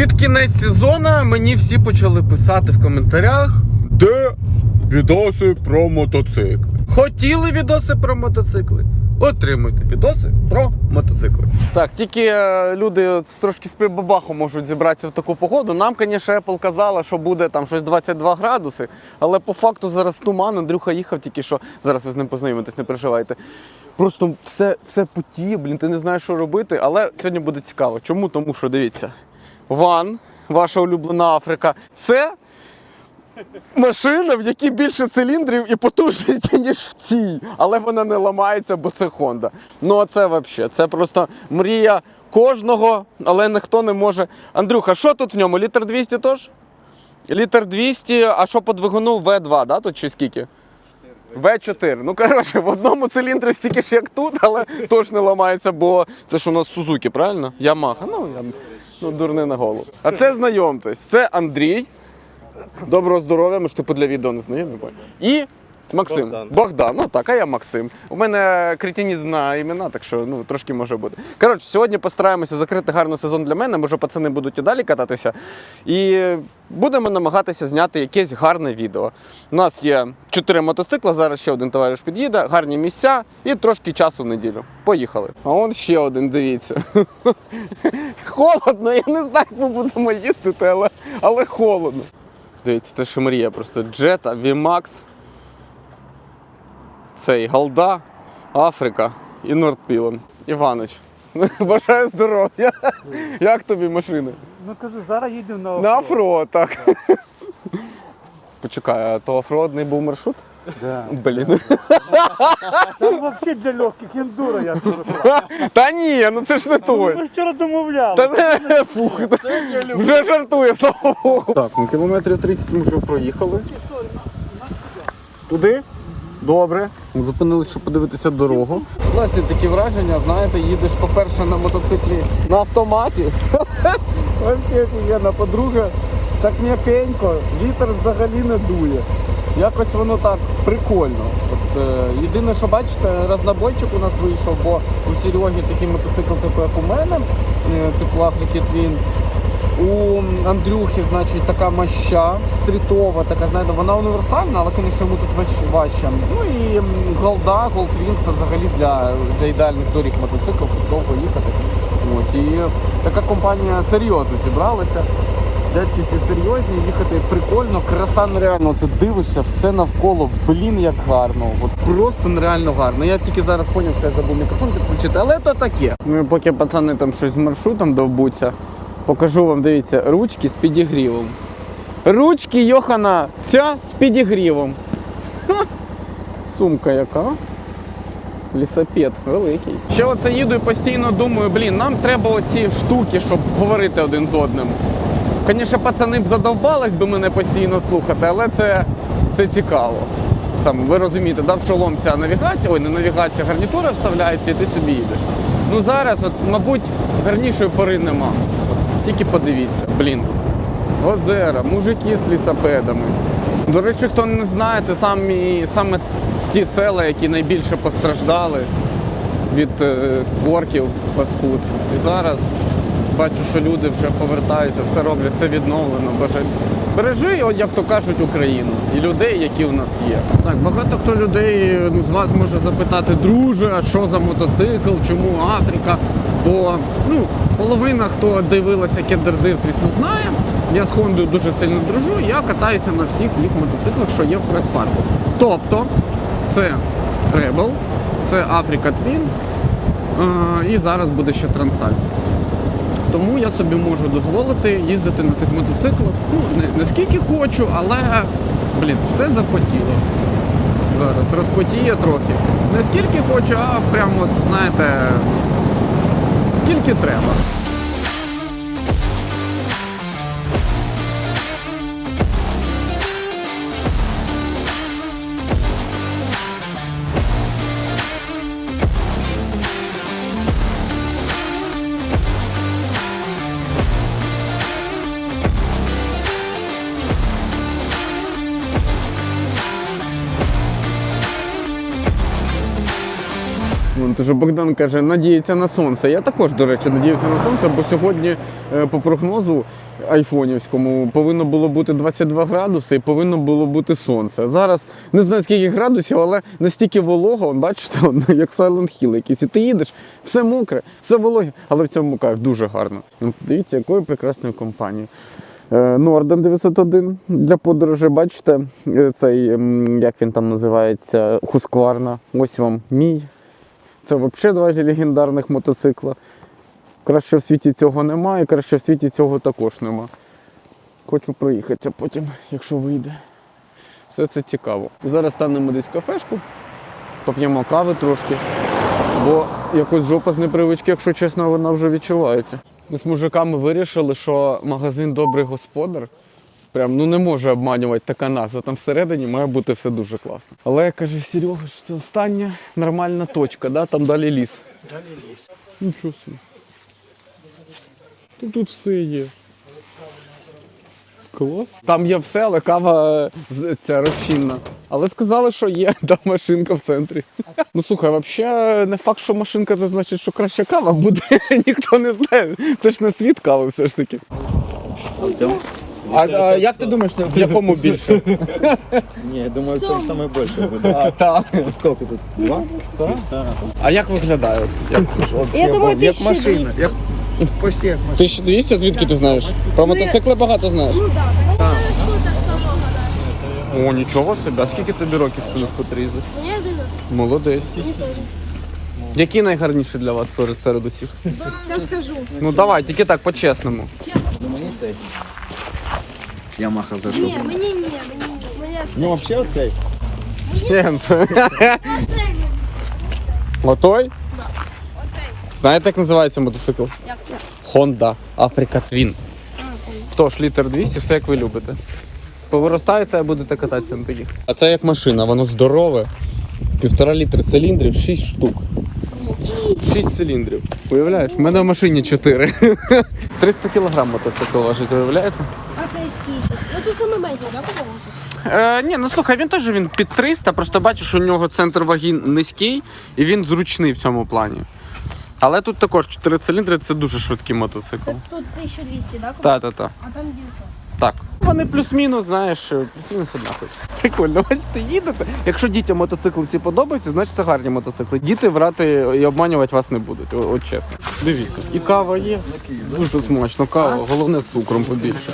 Під кінець сезону мені всі почали писати в коментарях, де відоси про мотоцикли. Хотіли відоси про мотоцикли? Отримуйте відоси про мотоцикли. Так, тільки е, люди трошки з прибабаху можуть зібратися в таку погоду. Нам, звісно, Apple казала, що буде там щось 22 градуси, але по факту зараз туман. Андрюха їхав тільки що. Зараз ви з ним познайомитесь, не переживайте. Просто все, все потіє, блін, ти не знаєш, що робити. Але сьогодні буде цікаво. Чому? Тому що дивіться, ван, ваша улюблена Африка, це машина, в якій більше циліндрів і потужності, ніж в цій. Але вона не ламається, бо це Honda. Ну а це взагалі, це просто мрія кожного, але ніхто не може. Андрюха, що тут в ньому? Літр 200 теж? Літр 200, а що по двигуну В2, да? Тут чи скільки? В4. Ну, коротше, в одному циліндрі стільки ж, як тут, але теж не ламається, бо це ж у нас Сузуки, правильно? Ямаха. Ну, я ну, дурне на голову. А це знайомтесь, це Андрій. Доброго здоров'я, ми ж типу для відео не знайомі. І Максим. Богдан. Богдан. Ну так, а я Максим. У мене кретинізм на імена, так що ну, трошки може бути. Коротше, сьогодні постараємося закрити гарний сезон для мене. Може, пацани будуть і далі кататися. І будемо намагатися зняти якесь гарне відео. У нас є чотири мотоцикла, зараз ще один товариш під'їде, гарні місця і трошки часу в неділю. Поїхали. А он ще один, дивіться. холодно, я не знаю, як ми будемо їздити, але, але холодно. Дивіться, це ще мрія просто. Джета, VMAX, цей Галда, Африка і Нордпілон. Іванич. Бажаю здоров'я. Як тобі машини? Ну кажу, зараз їдемо на На оффроуд, так. Почекай, а то оффроудний був маршрут? Да. Блін. Там взагалі для легких ендуро я скажу. Та ні, ну це ж не той. Ми вчора домовляли. Та не фух, вже жартує, слава Богу. Так, ну кілометрів 30 ми вже проїхали. Туди? Добре. Зупинилися, щоб подивитися дорогу. Власне, такі враження, знаєте, їдеш, по-перше, на мотоциклі на автоматі. Вообще офігенна подруга. Так м'якенько, вітер взагалі не дує. Якось воно так прикольно. От, е, єдине, що бачите, рознобойчик у нас вийшов, бо у Сереги такий мотоцикл, типу як у мене, е, типу Африки Твін. У Андрюхи, значить, така маща стрітова, така, знаєте, вона універсальна, але, звісно, йому тут важче. Ну і Голда, Голдвін це взагалі для, для ідеальних доріг мотоциклів, щоб довго їхати. Ось, і така компанія серйозно зібралася. Дядьки всі серйозні, їхати прикольно, краса нереально. Це дивишся, все навколо, блін, як гарно. От просто нереально гарно. Я тільки зараз зрозумів, що я забув мікрофон підключити, але то таке. Ну, поки пацани там щось з маршрутом довбуться, покажу вам, дивіться, ручки з підігрівом. Ручки Йохана, ця з підігрівом. Ха! Сумка яка. Лісопед великий. Ще оце їду і постійно думаю, блін, нам треба оці штуки, щоб говорити один з одним. Звісно, пацани б задовбались би мене постійно слухати, але це, це цікаво. Там, ви розумієте, да, в шолом ця навігація, ой, не навігація, гарнітура вставляється і ти собі їдеш. Ну зараз, от, мабуть, гарнішої пори нема. Тільки подивіться, блін. Озера, мужики з лісопедами. До речі, хто не знає, це самі, саме ті села, які найбільше постраждали від е, орків паскуд. І зараз бачу, що люди вже повертаються, все роблять, все відновлено. Боже, бережи, як то кажуть, Україну і людей, які у нас є. Так, багато хто людей ну, з вас може запитати, друже, а що за мотоцикл, чому Африка? Бо ну, половина, хто дивилася кендердир, звісно, знає. Я з Хондою дуже сильно дружу, я катаюся на всіх їх мотоциклах, що є в прес-парку. Тобто, це Rebel, це Twin, е, і зараз буде ще Трансаль. Тому я собі можу дозволити їздити на цих мотоциклах. Ну, не, не скільки хочу, але, блін, все запотіло. Зараз розпотіє трохи. Не скільки хочу, а прямо, знаєте, скільки треба. Богданом. Богдан каже, надіється на сонце. Я також, до речі, надіюся на сонце, бо сьогодні е, по прогнозу айфонівському повинно було бути 22 градуси і повинно було бути сонце. Зараз не знаю скільки градусів, але настільки волого, бачите, як Silent Hill якийсь. І ти їдеш, все мокре, все вологе, але в цьому кайф дуже гарно. Ну, Дивіться, якою прекрасною компанією. Е, Норден 901 для подорожі, бачите, е, цей, як він там називається, Хускварна. Ось вам мій. Це взагалі два легендарних мотоцикла. Краще в світі цього немає, краще в світі цього також нема. Хочу проїхатися потім, якщо вийде. Все це цікаво. Зараз станемо десь в кафешку, поп'ємо кави трошки, бо якось жопа з непривички, якщо чесно, вона вже відчувається. Ми з мужиками вирішили, що магазин Добрий господар прям ну не може обманювати така назва. Там всередині має бути все дуже класно. Але як каже Серега, що це остання нормальна точка, да? там далі ліс. Далі ліс. Нічого собі. Тут, тут все є. Клас. Там є все, але кава е, з- ця розчинна. Але сказали, що є там машинка в центрі. Ну слухай, взагалі не факт, що машинка це значить, що краща кава буде. Ніхто не знає. Це ж не світ кави все ж таки. А, а як ти думаєш, в якому більше? Не, я думаю, це саме більше буде. А, так. Скільки тут? Два? а як виглядає? Як, от, Я думаю, Як 1200. машина. Як... Почти як машина. 1200, звідки ти знаєш? Про мотоцикли багато знаєш. Ну так, так. Скутер самого, да. О, нічого собі. А скільки тобі років, що на скутері їздиш? Мені 90. Молодець. Мені теж. Які найгарніші для вас серед, серед усіх? Зараз скажу. Ну давай, тільки так, по-чесному. Ну, мені цей. Ямаха за що? Ні, мені ні, мені ні. Мені це. Ну, взагалі оцей. Оце він. Отой? Оцей. Знаєте, як називається мотоцикл? Як? Honda Africa Twin. Тож, літр 200, все як ви любите. Повиростаєте, а будете кататися на таких. А це як машина, воно здорове. Півтора літра циліндрів, 6 штук. 6 циліндрів. Уявляєш? У мене в машині 4. 300 кг мотоцикл важить, уявляєте? А тут саме менше, так? Е, ні, ну слухай, він теж він під 300, просто бачиш, у нього центр ваги низький і він зручний в цьому плані. Але тут також 4 циліндри це дуже швидкий мотоцикл. Це тут 1200, так? Та-та-та. А там 900. Так. Вони плюс-мінус, знаєш, плюс-мінус однакові. Прикольно, бачите, їдете. Якщо дітям мотоцикли ці подобаються, значить це гарні мотоцикли. Діти врати і обманювати вас не будуть, о- от чесно. Дивіться, і кава є. Дуже смачно, кава, головне з цукром побільше.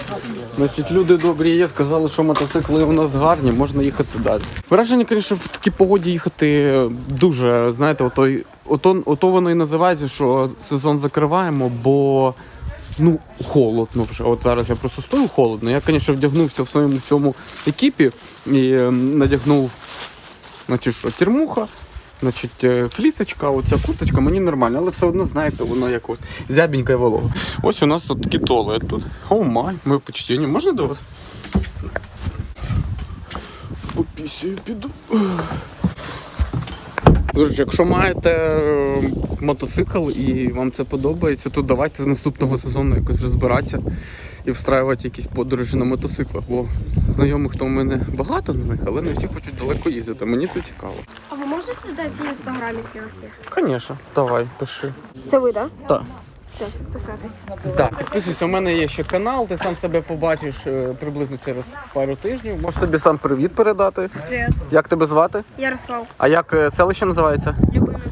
Значить, люди добрі є, сказали, що мотоцикли у нас гарні, можна їхати далі. Враження, звісно, в такій погоді їхати дуже, знаєте, ото, ото, ото воно і називається, що сезон закриваємо, бо ну, холодно вже. От зараз я просто стою холодно. Я, звісно, вдягнувся в своєму цьому екіпі і е, надягнув значить, що, термуха, значить, е, флісочка, оця курточка, мені нормально, але все одно, знаєте, воно якось зябенька і волога. Ось у нас тут такий туалет тут. О май, ми почтені. Можна до вас? Попісію піду. Друзі, якщо маєте е, мотоцикл і вам це подобається, то давайте з наступного сезону якось вже збиратися і встраювати якісь подорожі на мотоциклах. Бо знайомих то в мене багато на них, але не всі хочуть далеко їздити. Мені це цікаво. А ви можете дати інстаграмі свій? Звісно, давай, пиши. Це ви, так? Так. Все, підписатись. Так, підписуйся, у мене є ще канал, ти сам себе побачиш е, приблизно через пару тижнів. Можеш тобі сам привіт передати. Привіт. Як тебе звати? Ярослав, А як е, селище називається? Любименко.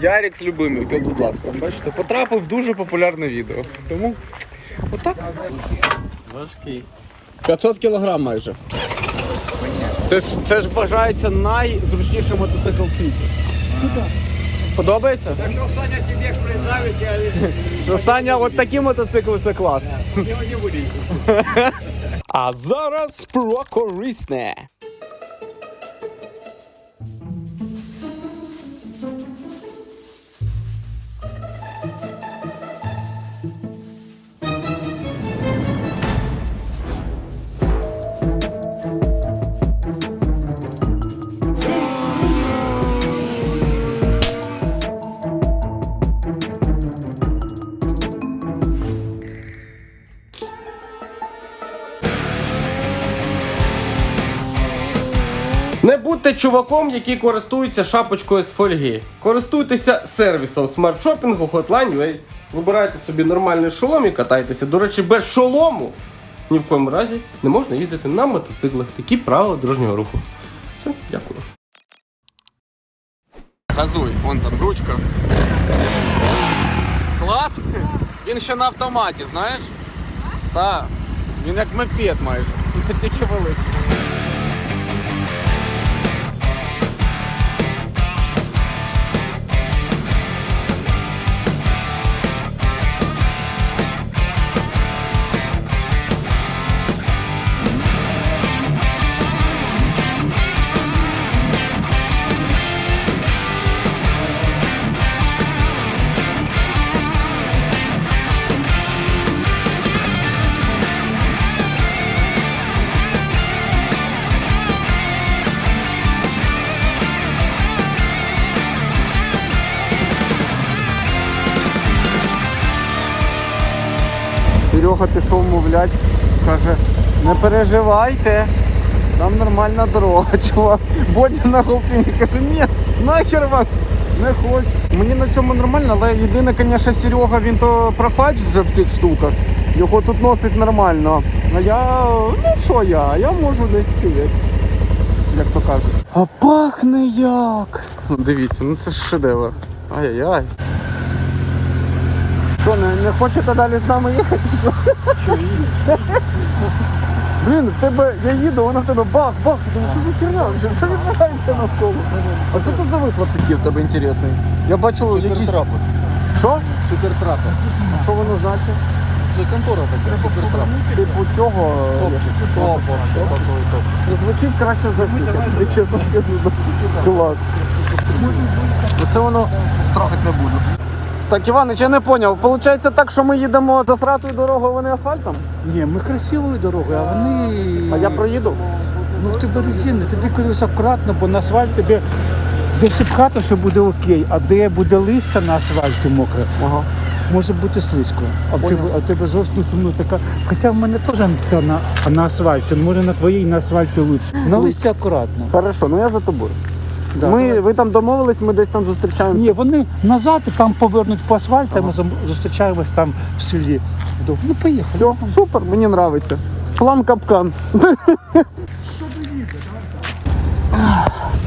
Ярік з Любимівки, будь ласка, бачите, потрапив в дуже популярне відео. Тому отак. Важкий. 500 кілограм майже. Це ж, це ж вважається найзручніший мотоцикл в світі. Подобається? Так що Саня тебе придавить, Що Саня, от такі мотоцикли це клас. а. А зараз про корисне. Будьте чуваком, який користується шапочкою з фольги. Користуйтеся сервісом смарт-шопінгу Hotline UA. Вибирайте собі нормальний шолом і катайтеся. До речі, без шолому ні в коєму разі не можна їздити на мотоциклах. Такі правила дорожнього руху. Все, дякую. Газуй, вон там ручка. Клас! Він ще на автоматі, знаєш? Так. Він як мопед майже. Тільки великий. Пішов мовлять, каже, не переживайте, там нормальна дорога, чувак. Бодя на голтині каже, ні, нахер вас, не хочу. Мені на цьому нормально, але єдине, звісно, Серега, він то профач вже в цих штуках. Його тут носить нормально. А я, ну що я, я можу десь піти, як то кажуть. А пахне як. Ну, Дивіться, ну це ж шедевр. Ай-яй-яй. Що, не, не хочете далі з нами їхати? Блін, в тебе я їду, воно в тебе бах, бах. Я Думаю, що за херня? Що- Що відбувається навколо? А що тут за вихлоп такий в тебе інтересний? Я бачу якісь... Що? Супертрапер. А Що воно значить? Це контора така, супертрапер. Типу цього... Ну, Звучить краще за всіх, я чесно скажу. Клас. Оце воно трохать не буду. Так, Іванич, я не зрозумів. Получається так, що ми їдемо за сратою дорогою, а вони асфальтом? Ні, ми красивою дорогою, а вони. А я проїду? Ну в тебе резини, ти дивись акуратно, бо на асфальті де, де сипхати, що буде окей, а де буде листя на асфальті мокре, Ага. може бути слизько. А в тебе, а в тебе зовсім ну, така. Хоча в мене теж це на, на асфальті, може на твоїй на асфальті лучше. На листі акуратно. Хорошо, ну я за тобою. Да, ми, ви там домовились, ми десь там зустрічаємося. Ні, вони назад і там повернуть по асфальту, а ми зам- зустрічаємось там в селі. Ну поїхали. Все, супер, мені подобається. План капкан.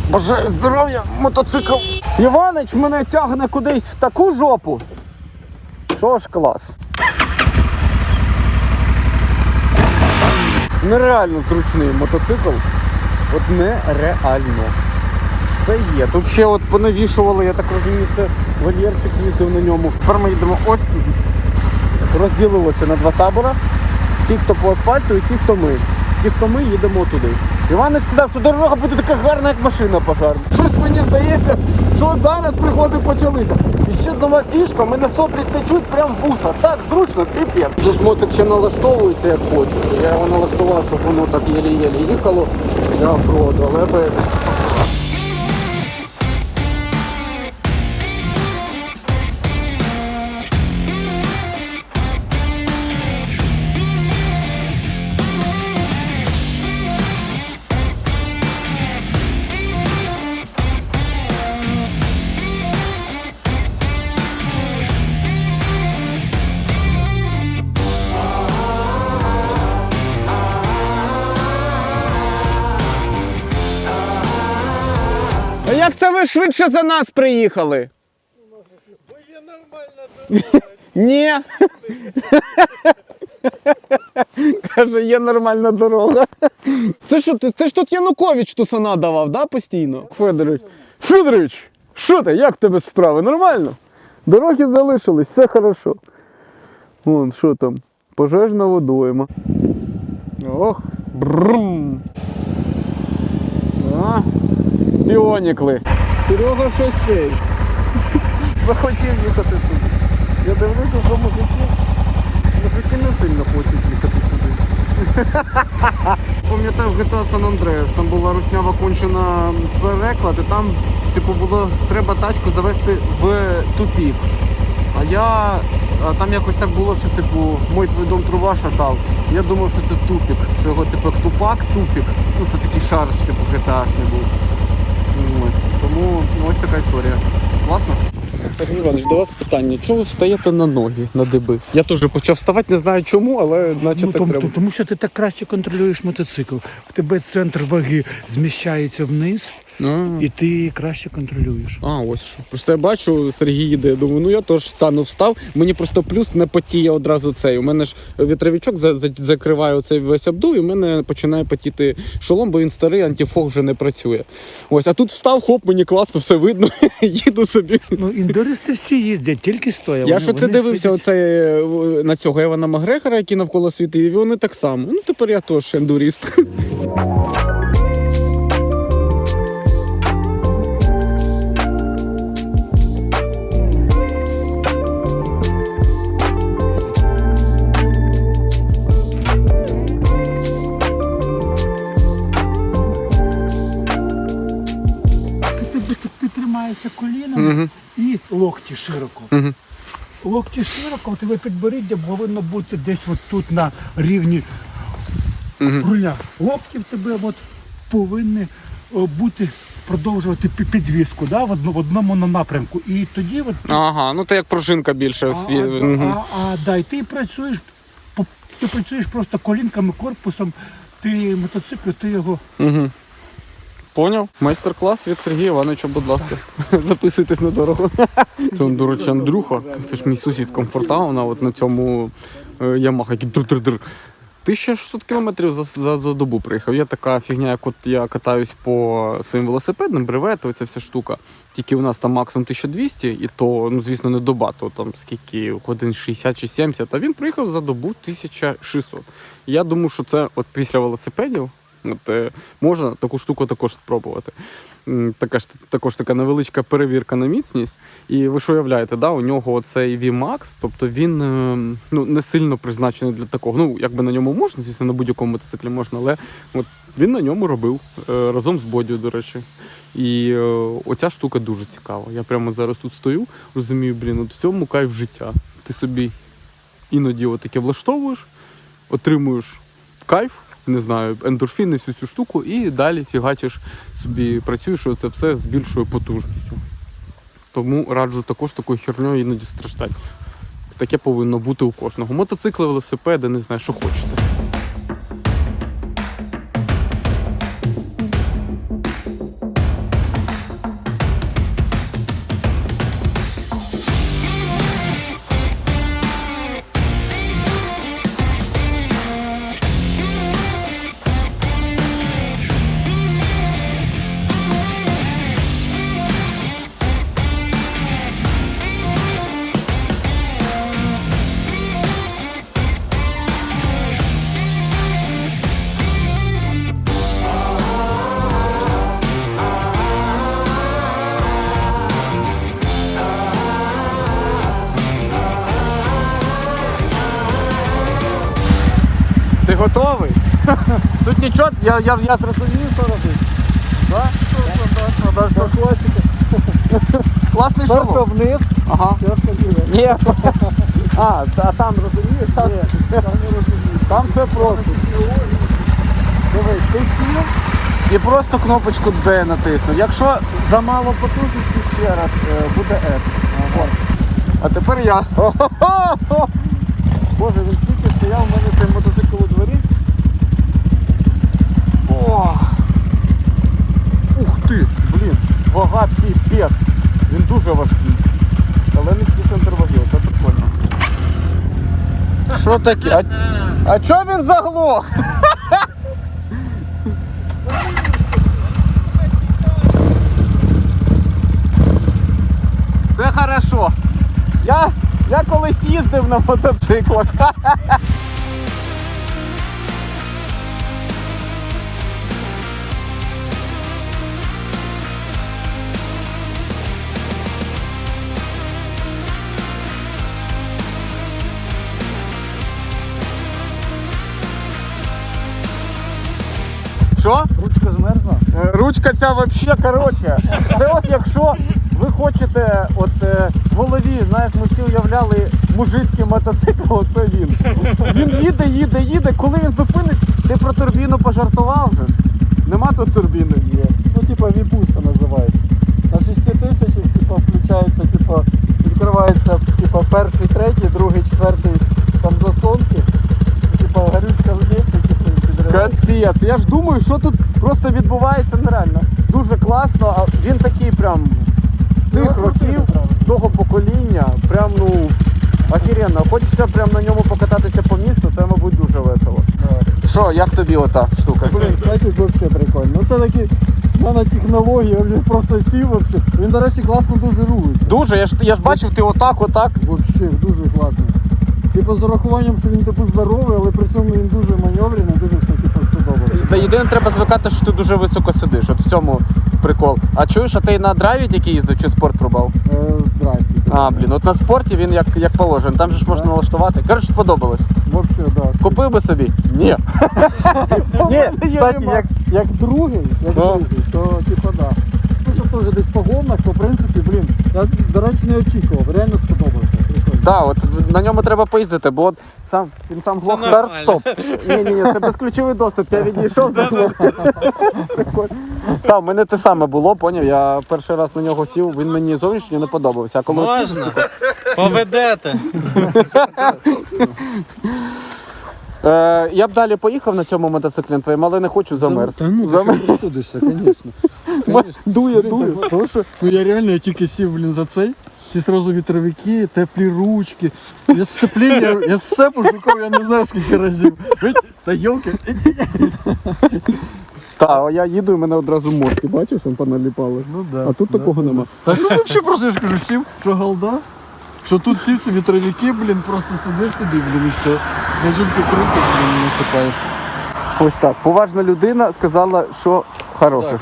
Бажаю здоров'я, мотоцикл. Іванич мене тягне кудись в таку жопу. Що ж клас. Нереально зручний мотоцикл. От нереально. Все є. Тут ще от понавішували, я так розумію, це вольєрчик їздив на ньому. Тепер ми їдемо ось. Розділилося на два табори. Ті, хто по асфальту, і ті, хто ми. Ті, хто ми, їдемо туди. Іван сказав, що дорога буде така гарна, як машина пожарна. Щось мені здається, що от зараз пригоди почалися. І ще нова фішка, мене соплі течуть прям в вуса. Так, зручно, піпець. Це ж мотик ще налаштовується як хоче. Я його налаштував, щоб воно так єлі-єлі їхало для офроду, але без. Ви швидше за нас приїхали? Бо є нормальна дорога. Ні. Каже, є нормальна дорога. Це що, це ж тут Янукович тусана давав, да, постійно? Федорович. Федорович, що ти? Як тебе справи? Нормально? Дороги залишились, все хорошо. Вон, що там? Пожежна водойма. Ох, бррм. А, піонікли. Серега щось цей. Захотів їхати тут. Я дивлюся, що мужики, мужики не сильно хочуть їхати сюди. Пам'ятаю в GTA San Andreas, там була руснява кончена переклад, і там, типу, було треба тачку завести в тупік. А я а там якось так було, що типу мой твій дом труба шатав. Я думав, що це тупік, що його типу тупак, тупік. Ну це такий шариш, типу GTA-шний був. Ну, Ось. Тому ну, ось така історія. Класно? Сергій Іванович, до вас питання. Чого ви встаєте на ноги, на диби? Я теж почав вставати, не знаю чому, але наче Ну, так тому, треба. тому що ти так краще контролюєш мотоцикл. В тебе центр ваги зміщається вниз, А. і ти краще контролюєш. А, ось що. Просто я бачу, Сергій їде, я думаю, ну я теж стану встав. Мені просто плюс не потіє одразу цей. У мене ж вітровичок за, за, закриває оцей весь обдув, і в мене починає потіти шолом, бо він старий, антифог вже не працює. Ось, а тут встав, хоп, мені класно, все видно, їду собі. Ну, індористи всі їздять, тільки стоять. Я що це дивився, оце е, на цього Евана Макгрегора, який навколо світу, і вони так само. Ну тепер я теж ендуріст. Ти тримаєшся колінами і локті широко. Мгм. Локті широко, у тебе підборіддя повинно бути десь от тут на рівні руля. Локті в тебе от повинні бути продовжувати пі- підвіску да, в, одно, в одному напрямку. І тоді от, Ага, ну це як пружинка більше. а, сві- а, а, да, і ти працюєш, ти працюєш просто колінками, корпусом, ти мотоцикл, ти його Угу. Поняв? Майстер-клас від Сергія Івановича, будь ласка. Записуйтесь на дорогу. Це до речі, Андрюха. Це ж мій сусід з комфортауна, от на цьому е, Yamaha, який др-др-др. 1600 кілометрів за, за, за добу приїхав. Є така фігня, як от я катаюсь по своїм велосипедам, бревети, оця вся штука. Tільки у нас там максимум 1200, і то, ну звісно, не доба, то там скільки годин 60 чи 70, а він приїхав за добу 1600. Я думаю, що це от після велосипедів. От, е, можна таку штуку також спробувати. Така ж також така невеличка перевірка на міцність. І ви ж уявляєте, да, у нього цей VMAX, тобто він е, ну, не сильно призначений для такого. Ну, якби на ньому можна, звісно, на будь-якому мотоциклі можна, але от він на ньому робив е, разом з бодію, до речі. І оця штука дуже цікава. Я прямо зараз тут стою, розумію, блін, от в цьому кайф життя. Ти собі іноді отаке влаштовуєш, отримуєш кайф, не знаю, ендорфіни, всю цю штуку, і далі фігачиш собі, працюєш це все з більшою потужністю. Тому раджу також такою херньою іноді страждати. Таке повинно бути у кожного. Мотоцикли, велосипеди, не знаю, що хочете. Нічого, я, я, я зрозумів, що робити. Да? Дальше класика. Класний шолом. вниз, Ага. ліве. Ні. А, а там розумієш? Там, там все просто. Дивись, ти сів і просто кнопочку D натиснув. Якщо замало потужності, ще раз е, буде S. Ага. А тепер я. Боже, він стільки стояв у мене цей мотоцикл у дворі. О! Ух ти! Блін, вага піпець. Він дуже важкий. Але низький центр ваги, це прикольно. Що таке? А, а чо він заглох? Все хорошо. Я, я колись їздив на мотоциклах. Ручка ця вообще, короче. Це от якщо ви хочете, от е, в голові, знаєш, ми всі уявляли мужицький мотоцикл, оце він. Він їде, їде, їде. Коли він зупинить, ти про турбіну пожартував же ж. Нема тут турбіни. Є. Ну, типа віпушка називається. На 6 тисячах, типа, включається, типа, відкривається, типа, перший, третій, другий, четвертий там заслонки. І, Типа, горючка лється, типа, і підриває. Капець. Я ж думаю, що тут просто відбувається нереально. Дуже класно, а він такий прям тих Ну, років, того покоління, прям ну охеренно. Хочеться прям на ньому покататися по місту, це, мабуть, дуже весело. Що, як тобі ота штука? Блін, кстати, вообще прикольно. Ну це такі нанотехнології, він просто сів вообще. Він, до речі, класно дуже рулиться. Дуже, я ж я ж бачив, ти отак, отак. Вообще дуже класно. Типу з урахуванням, що він типу здоровий, але при цьому він дуже маневрений, дуже сподобався. Та єдине треба звикати, що ти дуже високо сидиш. От в цьому прикол. А чуєш, а ти на драйві тільки їздив чи спорт рубав? Е, драйв. А, блін, от на спорті він як, як положено, там же ж можна налаштувати. Коротше, сподобалось. Вообще, да. Купив би собі? Ні. Ні, кстати, як, як другий, як Ну. другий, то типа да. Ну, щоб теж десь по то в принципі, блін, я, до речі, не очікував, реально сподобався. Так, от на ньому треба поїздити, бо от сам він сам глох старт стоп. Ні, ні, ні, це безключовий доступ. Я відійшов за. Та, в мене те саме було, поняв. Я перший раз на нього сів, він мені зовнішньо не подобався. А коли Можна? Поведете. Е, я б далі поїхав на цьому мотоциклі твоїм, але не хочу замерз. Та ну, Замерз. ти простудишся, звісно. Дує, дує. Тому що ну, я реально я тільки сів, блін, за цей. Ці сразу вітровики, теплі ручки. Я сцепління, я все пошукав, я не знаю скільки разів. Та йолки. Та, я їду і мене одразу морки, бачиш, він поналіпали. Ну да. А тут да, такого да. нема. Та тут взагалі просто я ж кажу, сів, що голда. Що тут сів ці вітровики, блін, просто сидиш собі, блін, і все. На круто, блін, насипаєш. Ось так. Поважна людина сказала, що хороше.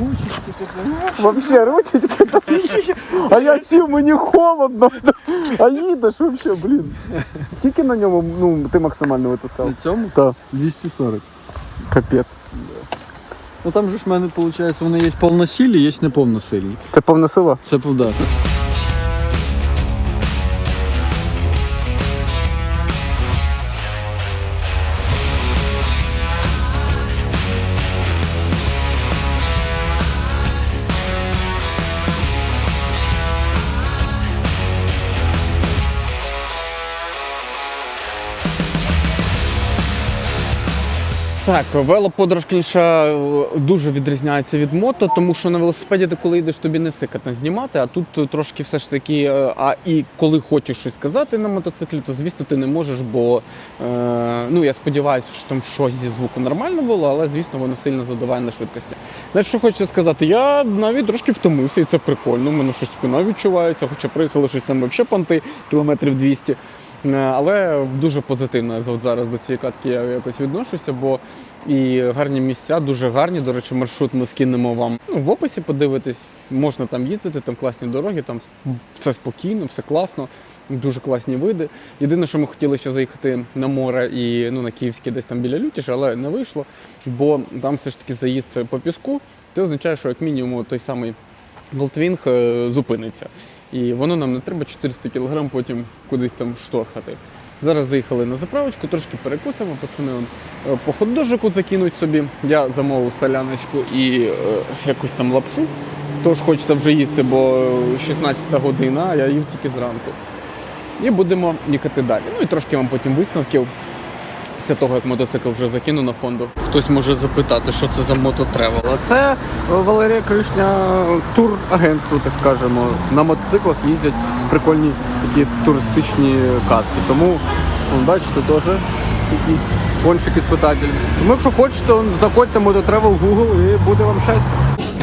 Ручечки такі, Вообще ручечка там. А я сів, мені холодно. А їдеш вообще, блін. Скільки на ньому ну, ти максимально витискав? На цьому? Так, 240. капець. Ну там же ж в мене, виходить, вони є повносильні, є неповносильні. Це повносила? Це правда. Так, велоподорож, звісно, дуже відрізняється від мото, тому що на велосипеді ти коли йдеш, тобі не сикатно знімати, а тут трошки все ж таки. е, А і коли хочеш щось сказати на мотоциклі, то звісно ти не можеш, бо е, ну я сподіваюся, що там щось зі звуку нормально було, але звісно воно сильно задаває на швидкості. Знаєш, що хочеться сказати? Я навіть трошки втомився, і це прикольно. У мене щось спина відчувається, хоча приїхали щось там взагалі понти кілометрів 200. Е, Але дуже позитивно от зараз до цієї катки я якось відношуся, бо і гарні місця, дуже гарні. До речі, маршрут ми скинемо вам ну, в описі подивитись. Можна там їздити, там класні дороги, там все спокійно, все класно, дуже класні види. Єдине, що ми хотіли ще заїхати на море і ну, на Київське десь там біля Лютіша, але не вийшло, бо там все ж таки заїзд по піску. Це означає, що як мінімум той самий Голтвінг е, зупиниться. І воно нам не треба 400 кг потім кудись там шторхати. Зараз заїхали на заправочку, трошки перекусимо, пацани е, по хот-дожику закинуть собі. Я замовив соляночку і е, якусь там лапшу. Тож хочеться вже їсти, бо 16 година, а я їв тільки зранку. І будемо їхати далі. Ну і трошки вам потім висновків після того, як мотоцикл вже закину на фонду. Хтось може запитати, що це за мототревел. А це е, Валерія Кришня турагентство, так скажемо. На мотоциклах їздять прикольні такі туристичні катки. Тому, бачите, теж якісь кончики спитателі. Тому якщо хочете, заходьте мототревел в Google і буде вам щастя.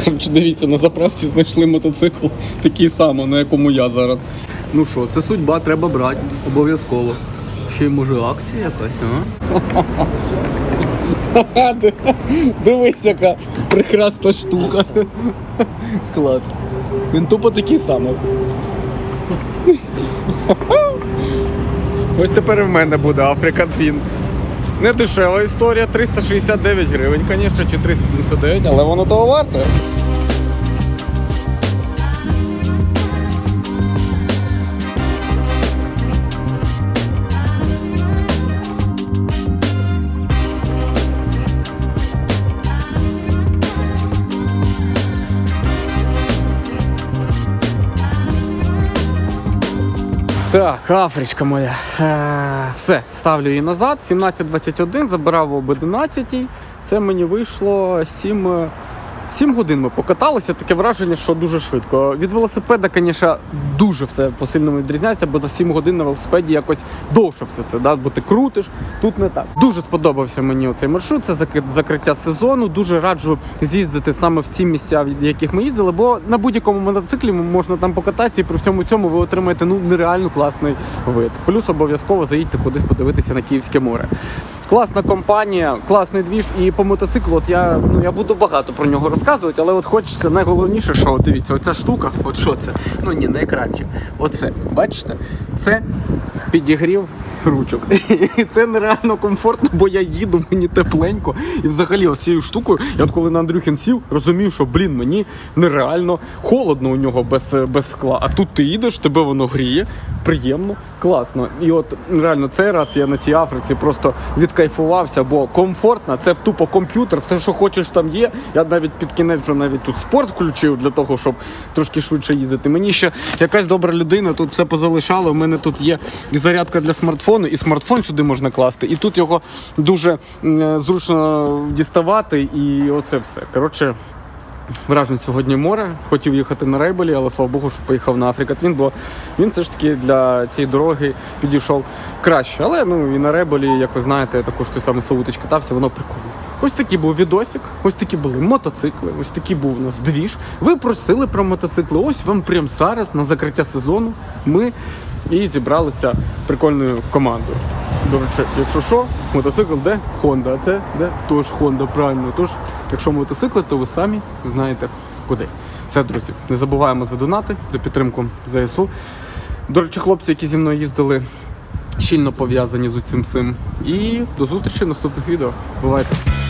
Коротше, дивіться, на заправці знайшли мотоцикл такий самий, на якому я зараз. Ну що, це судьба, треба брати, обов'язково. Ще й може акція якась, а? Дивись, яка прекрасна штука. Клас. Він тупо такий самий. Ось тепер в мене буде Африка Твін. Не дешева історія, 369 гривень, звісно, чи 359, але воно того варте. Так, Афричка моя. Е, все, ставлю її назад. 17.21, забирав об 11. Це мені вийшло 7, е, 7 годин ми покаталися. Таке враження, що дуже швидко. Від велосипеда, звісно, дуже все по-сильному відрізняється, бо за 7 годин на велосипеді якось довше все це, да? бо ти крутиш, тут не так. Дуже сподобався мені цей маршрут, це закриття сезону. Дуже раджу з'їздити саме в ті місця, в яких ми їздили, бо на будь-якому мотоциклі можна там покататися, і при всьому цьому ви отримаєте ну нереально класний вид. Плюс обов'язково заїдьте кудись подивитися на Київське море. Класна компанія, класний двіж. І по мотоциклу, от я ну я буду багато про нього розказувати, але от хочеться найголовніше, що дивіться, оця штука, от що це? Ну ні, не екранчик. Оце, бачите, це підігрів ручок. І це нереально комфортно, бо я їду, мені тепленько. І взагалі ось цією штукою, я от коли на Андрюхін сів, розумів, що блін, мені нереально холодно у нього без, без скла. А тут ти їдеш, тебе воно гріє, приємно, класно. І от реально цей раз я на цій Африці просто відкайфувався, бо комфортно, це тупо комп'ютер, все, що хочеш, там є. Я навіть під кінець вже навіть тут спорт включив для того, щоб трошки швидше їздити. Мені ще якась добра людина тут все позалишала. У мене тут є зарядка для смартфону, і смартфон сюди можна класти. І тут його дуже зручно діставати, і оце все. Коротше. Вражень сьогодні море. Хотів їхати на рейбелі, але слава Богу, що поїхав на Африка Твін, бо він все ж таки для цієї дороги підійшов краще. Але ну і на рейбелі, як ви знаєте, я також той самий Славутич катався, воно прикольно. Ось такий був відосик, ось такі були мотоцикли, ось такий був у нас двіж. Ви просили про мотоцикли. Ось вам прямо зараз на закриття сезону ми і зібралися прикольною командою. До речі, якщо що, мотоцикл де Honda, а це де тож Honda, правильно. Тож, якщо мотоцикли, то ви самі знаєте куди. Все, друзі, не забуваємо за донати, за підтримку ЗСУ. До речі, хлопці, які зі мною їздили, щільно пов'язані з цим цим. І до зустрічі в наступних відео. Бувайте!